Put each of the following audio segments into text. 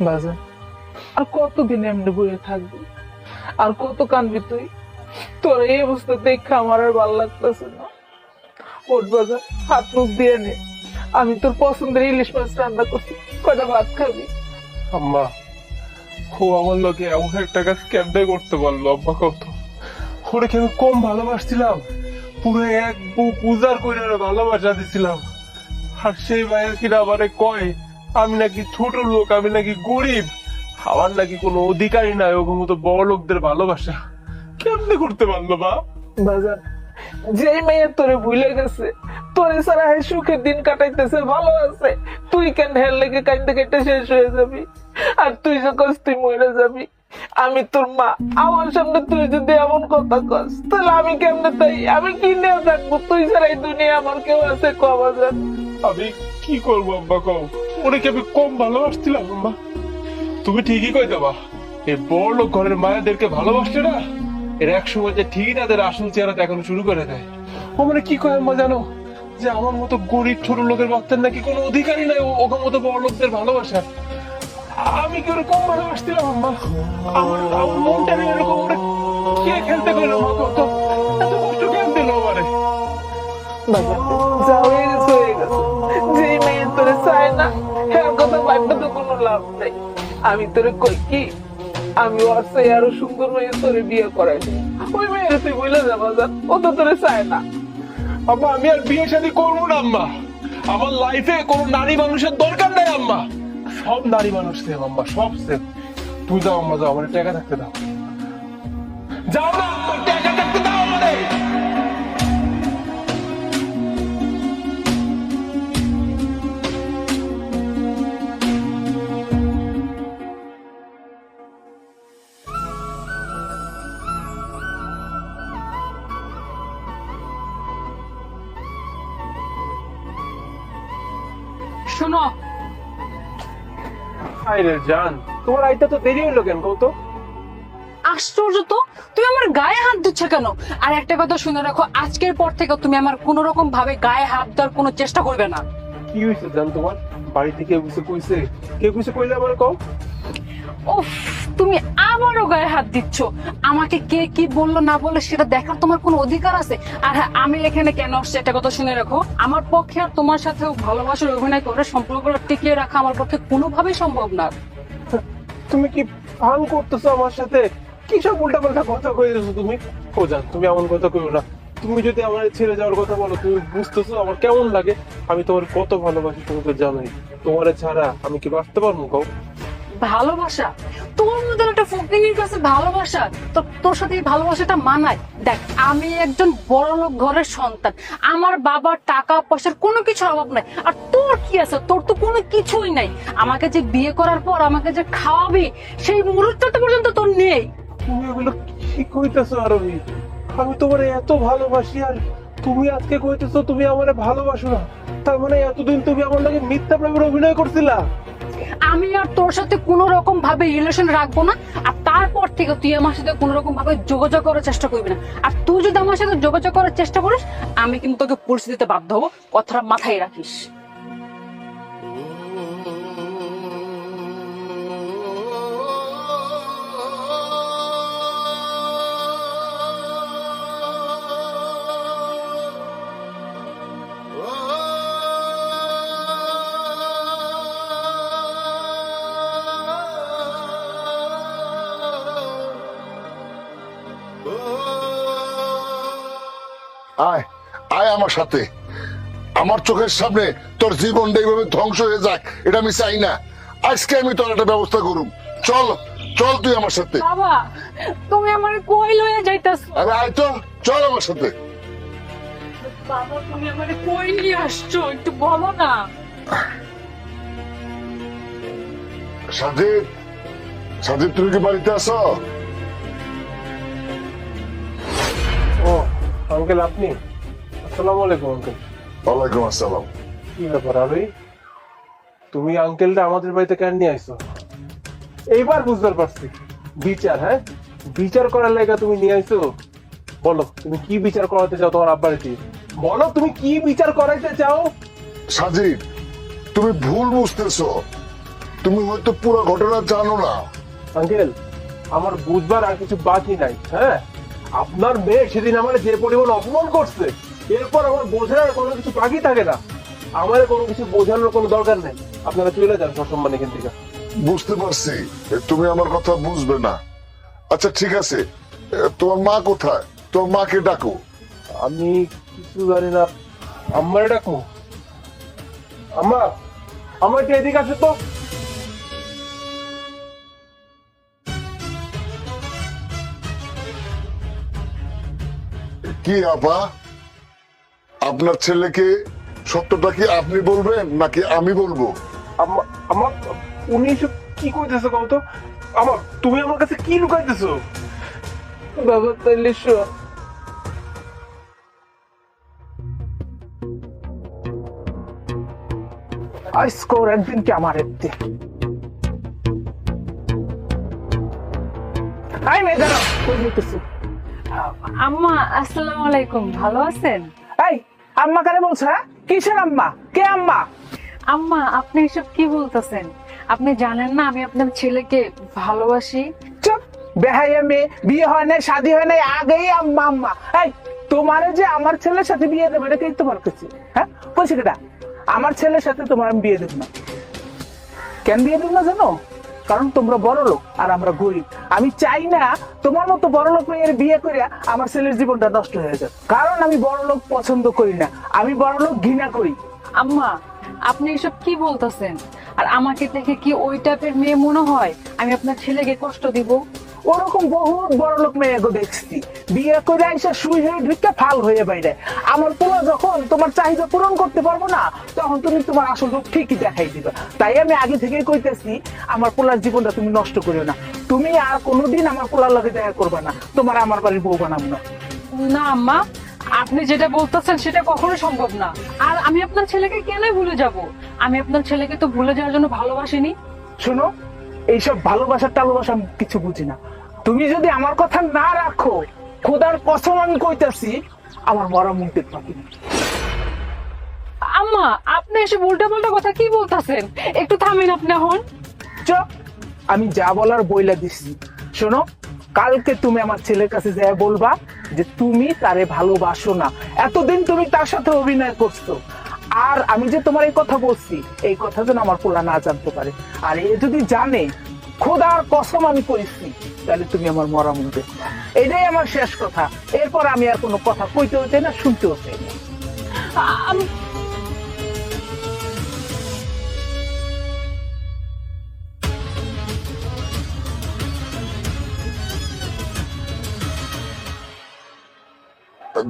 বাজার আর কতদিন এমনি বয়ে থাকবি? আর কত কানবি তুই? তোর এই অবস্থা দেখে আমার আর ভালো লাগতেছে না। ওট বাজার হাত মুখ দিয়ে নে। আমি তোর পছন্দের ইলিশ মাছ রান্না করছি। কয়টা ভাত খাবি? আম্মা ও আমার লোকে এমন একটা কাজ কেমনে করতে পারল আব্বা কত। ওরে কি আমি কম ভালোবাসছিলাম? পুরো এক বুক উজার করে ভালোবাসা দিছিলাম। আর সেই ভাইয়ের কিনা আমারে কয় আমি নাকি ছোট লোক আমি নাকি গরিব। আমার নাকি কোনো অধিকারই নাই ওরকম মতো বড় লোকদের ভালোবাসা। কেমনে করতে পারল বা? বাজার যেই মেয়ে তোরে ভুলে গেছে তোরে সারা হ্যাঁ সুখের দিন কাটাইতেছে ভালো আছে। তুই কেন হেল লেগে কাইন্দে কেটে শেষ হয়ে যাবি? আর তুই যখন তুই মরে যাবি। আমি তোর মা আমার সামনে তুই যদি এমন কথা কস তাহলে আমি কেমনে তাই? আমি কি নিয়ে থাকব তুই ছাড়া এই দুনিয়া আমার কেউ আছে কবাজার আমি কি করব আব্বা কও? ওরে কি আমি কম ভালোবাসছিলাম, আম্মা। তুমি ঠিকই কই দেবা এই বড় ঘরের মায়েদেরকে ভালোবাসছে না, এর এক সময় যে ঠিকই তাদের আসল চেহারা দেখানো শুরু করে দেয়। ও মানে কি কয় আম্মা জানো? যে আমার মতো গরিব ছোট লোকের বাচ্চার নাকি কোনো অধিকারই নাই ওকে মতো বড় লোকদের ভালোবাসার। আমি কি ওরে কম ভালোবাসছিলাম, আম্মা? আমার আমার মনটা এরকম ওরে কে খেলতে গেল মা? কত এত কষ্ট কেন দিল আমারে? বাজার যা হয়ে গেছে হয়ে গেছে। যেই মেয়ে তোরে চায় না আমি তোরে কই কি? আমি ওর আরও সুন্দর মেয়ে তোরে বিয়ে করাই ওই মেয়ের তুই বলে যা ও তো তোরে চায় না। আম্মা, আমি আর বিয়ে করব না, আম্মা। আমার লাইফে কোনো নারী মানুষের দরকার নেই, আম্মা। সব নারী মানুষ সেম আম্মা, সব সেম তুই যাও, আম্মা, যাও, আমার টাকা থাকতে দাও। যাও না টাকা থাকতে দাও আমাদের। শোনো। আরে জান তোমার আইটা তো দেরি হইল কেন কত আশ্চর্য তো তুমি আমার গায়ে হাত দিচ্ছ কেন? আর একটা কথা শুনে রাখো আজকের পর থেকে তুমি আমার কোন রকম ভাবে গায়ে হাত দেওয়ার কোনো চেষ্টা করবে না। কি হয়েছে জান তোমার? বাড়ি থেকে কিছু কইছে? কে কিছু কইলে আমার কও? তুমি আবারও গায়ে হাত দিচ্ছ। আমাকে কে কি বলল না বলল সেটা দেখার তোমার কোনো অধিকার আছে? আর হ্যাঁ আমি এখানে কেন আসছি একটা কথা শুনে রাখো। আমার পক্ষে আর তোমার সাথে ভালোবাসার অভিনয় করে সম্পর্কটা টিকিয়ে রাখা আমার পক্ষে কোনোভাবেই সম্ভব না। তুমি কি ফান করতেছো আমার সাথে? কি সব উল্টা পাল্টা কথা কইতেছো তুমি? জান তুমি এমন কথা কইও না। তুমি যদি আমার ছেড়ে যাওয়ার কথা বলো, তুমি বুঝতেছো আমার কেমন লাগে? আমি তোমার কত ভালোবাসি, তুমি তো জানোই। তোমার ছাড়া আমি কি বাঁচতে পারব কও ভালোবাসা। তোর মধ্যে একটা ফকিনের কাছে ভালোবাসা। তো তোর সাথে এই ভালোবাসাটা মানায়। দেখ, আমি একজন বড় লোক, ঘরের সন্তান। আমার বাবার টাকা পয়সার কোনো কিছু অভাব নাই। আর তোর কি আছে? তোর তো কোনো কিছুই নাই। আমাকে যে বিয়ে করার পর আমাকে যে খাওয়াবি, সেই মুহূর্তটা পর্যন্ত তোর নেই। তুমি এগুলো কি কইতেছো আরবি? আমি তোমার এত ভালোবাসি আর তুমি আজকে কইতেছো তুমি আমারে ভালোবাসো না। তার মানে এতদিন তুমি আমার লাগে মিথ্যা প্রেমের অভিনয় করছিলা। আমি আর তোর সাথে কোনো রকম ভাবে রিলেশন রাখব না, আর তারপর থেকে তুই আমার সাথে কোনো রকম ভাবে যোগাযোগ করার চেষ্টা করবি না। আর তুই যদি আমার সাথে যোগাযোগ করার চেষ্টা করিস, আমি কিন্তু তোকে পরিস্থিতিতে বাধ্য হব, কথাটা মাথায় রাখিস। আয় আয় আমার সাথে। আমার চোখের সামনে তোর জীবনটা এইভাবে ধ্বংস হয়ে যাক এটা আমি চাই না। আজকে আমি তোর একটা ব্যবস্থা করুম। চল চল তুই আমার সাথে। বাবা তুমি আমার কই লয়ে যাইতাছ? আরে আয় তো চল আমার সাথে। বাবা তুমি আমার কই নিয়ে আসছো? একটু বলো না। সাজিদ সাজিদ তুমি কি বাড়িতে আছো? আঙ্কেল আপনি? আসসালামু আলাইকুম আঙ্কেল। ওয়ালাইকুম আসসালাম। কি ব্যাপার আরবি তুমি আঙ্কেলটা আমাদের বাড়িতে কেন নিয়ে আইছো? এইবার বুঝতে পারছি। বিচার হ্যাঁ? বিচার করার লাগা তুমি নিয়ে আইছো? বলো তুমি কি বিচার করাতে চাও তোমার আব্বার বলো তুমি কি বিচার করাইতে চাও? সাজিদ তুমি ভুল বুঝতেছো। তুমি হয়তো পুরো ঘটনা জানো না। আঙ্কেল আমার বুঝবার আর কিছু বাকি নাই হ্যাঁ? আপনার মেয়ে সেদিন আমার যে পরিমাণ অপমান করছে এরপর আমার বোঝার কোনো কিছু বাকি থাকে না। আমার কোনো কিছু বোঝানোর কোনো দরকার নেই। আপনারা চলে যান সসম্মান এখান থেকে। বুঝতে পারছি। তুমি আমার কথা বুঝবে না। আচ্ছা ঠিক আছে। তোমার মা কোথায়? তোমার মাকে ডাকো। আমি কিছু জানি না। আমার ডাকো। আম্মা আমার কি এদিকে আছে তো। কি আপা? আপনার ছেলেকে সত্যটা কি আপনি বলবেন নাকি আমি বলব? আমার উনি এসব কি কইতেছে কত আমার তুমি আমার কাছে কি লুকাইতেছো? বাবা একদিন কি আমার একদিন। আই মেয়ে দাঁড়াও। কই যেতেছো? আম্মা আসসালামু আলাইকুম। ভালো আছেন? এই আম্মা কারে বলছো হ্যাঁ? কিসের আম্মা? কে আম্মা? আম্মা আপনি এসব কি বলতেছেন? আপনি জানেন না আমি আপনার ছেলেকে ভালোবাসি। চুপ বেহাইয়া মেয়ে বিয়ে হয় নাই শাদী হয় নাই আগেই আম্মা আম্মা। এই তোমার যে আমার ছেলের সাথে বিয়ে দেবে এটা তোমার কাছে হ্যাঁ? বলছি কেটা আমার ছেলের সাথে তোমার আমি বিয়ে দেব না। কেন বিয়ে দেব না জানো? কারণ তোমরা বড় লোক আর আমরা গরিব। আমি চাই না তোমার মতো বড় লোক মেয়ের বিয়ে করে আমার ছেলের জীবনটা নষ্ট হয়ে যাবে কারণ আমি বড় লোক পছন্দ করি না। আমি বড় লোক ঘৃণা করি। আম্মা, আপনি এসব কি বলতেছেন? আর আমাকে দেখে কি ওই টাইপের মেয়ে মনে হয়? আমি আপনার ছেলেকে কষ্ট দিব। ওরকম বহুত বড় লোক মেয়ে গো দেখছি। বিয়ে করে আইসা শুই হয়ে ঢুকে ফাল হয়ে বাইরে। আমার পোলা যখন তোমার চাহিদা পূরণ করতে পারব না তখন তুমি তোমার আসল রূপ ঠিকই দেখাই দিবে। তাই আমি আগে থেকেই কইতেছি আমার পোলার জীবনটা তুমি নষ্ট করিও না। তুমি আর কোনোদিন আমার পোলার লগে দেখা করবে না। তোমার আমার বাড়ির বউ বানাবো না। না আম্মা আপনি যেটা বলতেছেন সেটা কখনো সম্ভব না। আর আমি আপনার ছেলেকে কেন ভুলে যাব? আমি আপনার ছেলেকে তো ভুলে যাওয়ার জন্য ভালোবাসিনি। শোনো এইসব ভালোবাসার টালোবাসা আমি কিছু বুঝি না। তুমি যদি আমার কথা না রাখো খোদার কসম আমি কইতাছি আমার মরা মুখ পাবি আম্মা আপনি এসব উল্টা পাল্টা কথা কি বলতেছেন? একটু থামেন আপনি এখন। চুপ। আমি যা বলার বইলা দিছি। শোনো কালকে তুমি আমার ছেলের কাছে যা বলবা যে তুমি তারে ভালোবাসো না। এতদিন তুমি তার সাথে অভিনয় করছ। আর আমি যে তোমার এই কথা বলছি এই কথা যেন আমার পোলা না জানতে পারে। আর এ যদি জানে খোদার কসম আমি করেছি তাহলে তুমি আমার মরা দেখবা এটাই আমার শেষ কথা। এরপর আমি আর কোনো কথা কইতেও চাই না শুনতেও চাই না।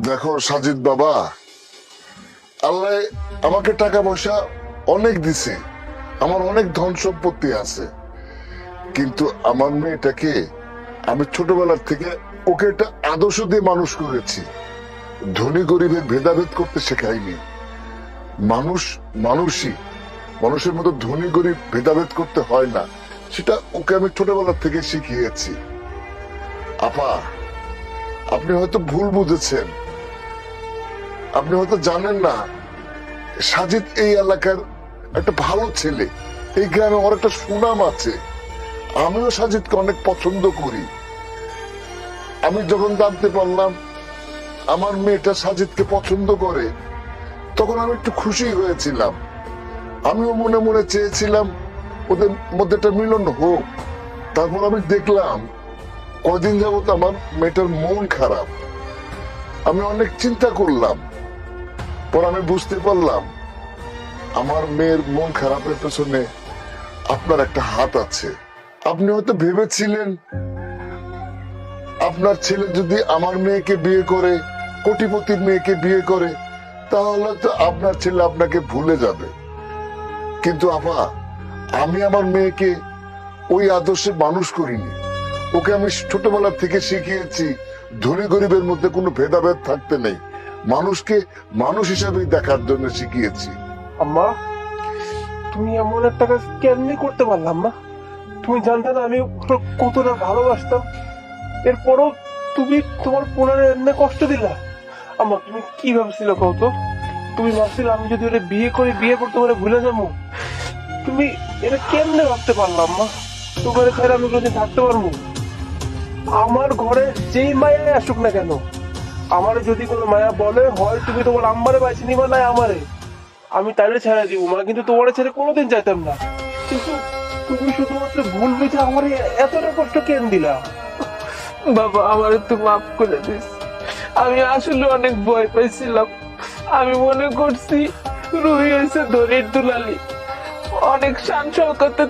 দেখো সাজিদ বাবা আমাকে টাকা পয়সা অনেক দিছে। আমার অনেক ধন সম্পত্তি আছে। কিন্তু আমার মেয়েটাকে আমি ছোটবেলার থেকে ওকে একটা আদর্শ দিয়ে মানুষ করেছি। ধনী গরিবের ভেদাভেদ করতে শেখাইনি। মানুষ মানুষই, মানুষের মতো ধনী গরিব ভেদাভেদ করতে হয় না। সেটা ওকে আমি ছোটবেলার থেকে শিখিয়েছি। আপা, আপনি হয়তো ভুল বুঝেছেন। আপনি হয়তো জানেন না সাজিদ এই এলাকার একটা ভালো ছেলে। এই গ্রামে ওর একটা সুনাম আছে। আমিও সাজিদকে অনেক পছন্দ করি। আমি যখন জানতে পারলাম আমার মেয়েটা সাজিদকে পছন্দ করে, তখন আমি একটু খুশি হয়েছিলাম। আমিও মনে মনে চেয়েছিলাম ওদের মধ্যে একটা মিলন হোক। তারপর আমি দেখলাম কদিন যাবত আমার মেয়েটার মন খারাপ। আমি অনেক চিন্তা করলাম। পর আমি বুঝতে পারলাম, আমার মেয়ের মন খারাপের পেছনে আপনার একটা হাত আছে। আপনি হয়তো ভেবেছিলেন, আপনার ছেলে যদি আমার মেয়েকে বিয়ে করে, কোটিপতির মেয়েকে বিয়ে করে, তাহলে তো আপনার ছেলে আপনাকে ভুলে যাবে। কিন্তু আপা, আমি আমার মেয়েকে ওই আদর্শে মানুষ করিনি। ওকে আমি ছোটবেলা থেকে শিখিয়েছি, ধনী গরিবের মধ্যে কোনো ভেদাভেদ থাকতে নেই। মানুষকে মানুষ হিসাবে দেখার জন্য শিখিয়েছি। আম্মা, তুমি এমন একটা কাজ কেমনি করতে পারলাম মা তুমি জানতে না, আমি কতটা ভালোবাসতাম। এরপরও তুমি তোমার পোলারে এমনি কষ্ট দিলা। আম্মা, তুমি কি ভাবছিল কত তুমি ভাবছিলে আমি যদি ওরে বিয়ে করে, বিয়ে করতে পারে ভুলে যাব? তুমি এটা কেমনে ভাবতে পারলাম মা তোমার ছেড়ে আমি কোনোদিন থাকতে পারব? আমার ঘরে যেই মায়া আসুক না কেন আমারে যদি কোনো মায়া বলে, হয় তুমি তোমার আম্মারে বাইছে নিবা নাই আমারে। আমি তাইলে ছেড়ে দিব মা কিন্তু তোমার ছেড়ে কোনোদিন যাইতাম না। কিন্তু তুমি শুধুমাত্র ভুল বুঝে আমার এতটা কষ্ট কেন দিলা? বাবা, আমার একটু মাফ করে দিস। আমি আসলে অনেক ভয় পাইছিলাম। আমি মনে করছি, রুহি হয়েছে ধরির দুলালি। অনেক শান শৌকতে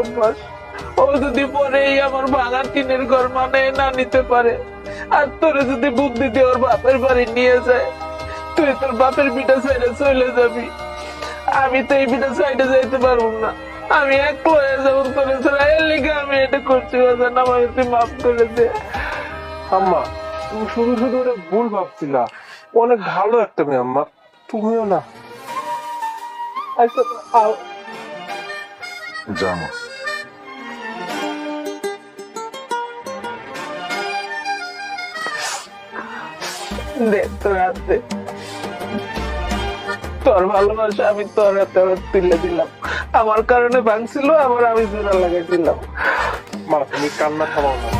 অভ্যাস। ও যদি পরে আমার ভাঙা টিনের ঘর মানে না নিতে পারে আর তোরে যদি বুদ্ধি দিয়ে ওর বাপের বাড়ি নিয়ে যায় তুই তোর বাপের বিটা সাইডে চলে যাবি। আমি তো এই বিটা সাইডে যাইতে পারব না। আমি এক হয়ে যাব তোর এর লিগে আমি এটা করছি বাজান আমার তুই মাফ করে দে। আম্মা তুমি শুধু শুধু ওটা ভুল ভাবছিলা। অনেক ভালো একটা মেয়ে আম্মা। তুমিও না। আচ্ছা আও দে, তোর হাতে তোর ভালোবাসা আমি তোর হাতে তুলে দিলাম। আমার কারণে ভাঙছিল, আবার আমি জোড়া লাগাই দিলাম। মা তুমি কান্না থামাও না।